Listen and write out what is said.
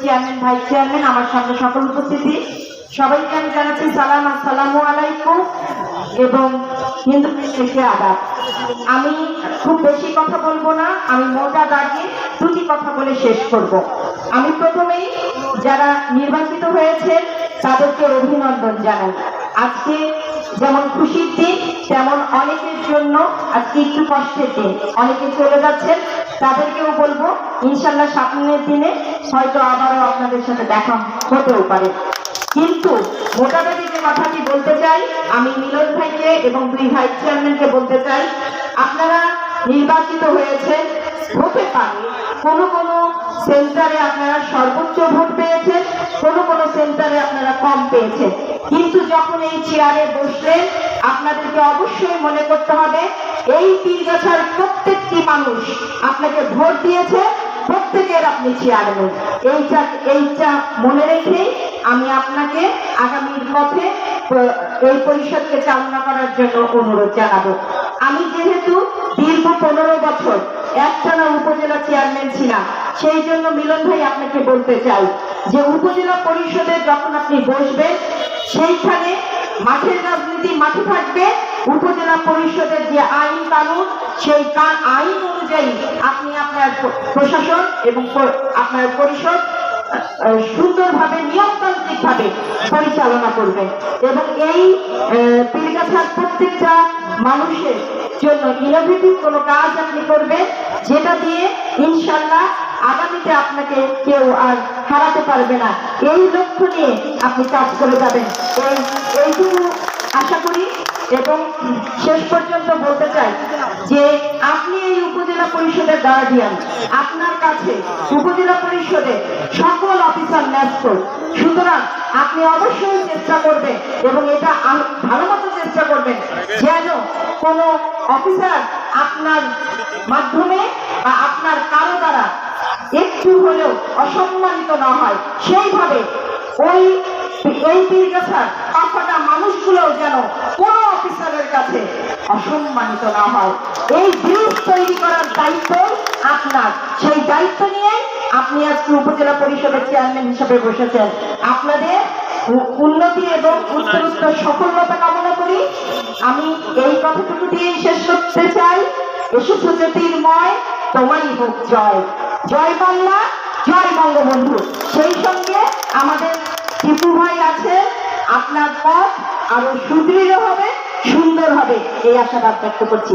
Chairman vice chairman, আমার সামনে সকল উপস্থিতি। সবাইকে আমি জানাচ্ছি সালাম, আসসালামু আলাইকুম এবং হিন্দু থেকে আদাব। আমি খুব বেশি কথা বলব না, আমি মোটা দাগে দুটি কথা বলে শেষ করব। আমি প্রথমেই যারা নির্বাচিত হয়েছে তাদেরকে অভিনন্দন জানাই। আজকে যেমন খুশির দিন তেমন অনেকের জন্য আজকে একটু কষ্টের দিন। অনেকে চলে যাচ্ছেন, তাদেরকেও বলব ইনশাল্লাহ সামনের দিনে হয়তো আবারও আপনাদের সাথে দেখা হতেও পারে। কিন্তু মোটামুটি যে কথাটি বলতে চাই, আমি মিলন ভাইকে এবং দুই ভাইস চেয়ারম্যানকে বলতে চাই, আপনারা নির্বাচিত হয়েছেন, হতে পারে কোনো কোনো সেন্টারে আপনারা সর্বোচ্চ ভোট পেয়েছেন, কোনো কোনো সেন্টারে আপনারা কম পেয়েছেন। কিন্তু যখন এই চেয়ারে বসলেন, আপনাদেরকে অবশ্যই মনে করতে হবে, এই তিন পীরগাছার প্রত্যেকটি মানুষ আপনাকে ভোট দিয়েছে, প্রত্যেকের আপনি চেয়ারম্যান এইটা এইটা মনে রেখেই আমি আপনাকে আগামীর পথে এই পরিষদকে চালনা করার জন্য অনুরোধ জানাব। আমি যেহেতু দীর্ঘ পনেরো বছর একটানা উপজেলা চেয়ারম্যান ছিলাম, সেই জন্য মিলন ভাই আপনাকে বলতে চাই যে উপজেলা পরিষদে যখন আপনি বসবেন সেইখানে মাঠের রাজনীতি মাঠে থাকবে। উপজেলা পরিষদের যে আইন কানুন, সেই আইন অনুযায়ী আপনি আপনার প্রশাসন এবং আপনার পরিষদ সুন্দরভাবে, নিয়মতান্ত্রিকভাবে পরিচালনা করবেন এবং এই পীরগাছার প্রত্যেকটা মানুষের জন্য ইনোভেটিভ কোনো কাজ আপনি করবেন, যেটা দিয়ে ইনশাল্লাহ আগামীতে আপনাকে কেউ আর হারাতে পারবে না। এই লক্ষ্য নিয়ে আপনি কাজ করে যাবেন। এই, এইটুকু আশা করি এবং শেষ পর্যন্ত বলতে চাই যে আপনি এই উপজেলা পরিষদের গার্ডিয়ান আপনার কাছে উপজেলা পরিষদে সকল অফিসার ন্যস্ত। সুতরাং আপনি অবশ্যই চেষ্টা করবেন এবং এটা ভালো মতো চেষ্টা করবেন যেন কোনো অফিসার আপনার মাধ্যমে বা আপনার কারও দ্বারা একটু হলেও অসম্মানিত না হয়। সেইভাবে ওই এই পীরগাছার পাখাটা মানুষগুলো যেন কোন অফিসারের কাছে অসম্মানিত না হয়। এই ব্রিজ তৈরি করার দায়িত্ব আপনার। সেই দায়িত্ব নিয়ে আপনি আজকে উপজেলা পরিষদের চেয়ারম্যান হিসেবে বসেছেন। আপনাদের উন্নতি এবং উত্তরোত্তর সফলতা কামনা করি। আমি এই কথাটুকু দিয়ে শেষ করতে চাই। এসেছ জ্যোতির্ময় তোমারই হোক জয়। জয় বাংলা, জয় বঙ্গবন্ধু। সেই সঙ্গে আমাদের টিপু ভাই আছে, আপনার পথ আরও সুদৃঢ় হবে, সুন্দর হবে, এই আশাবাদ ব্যক্ত করছি।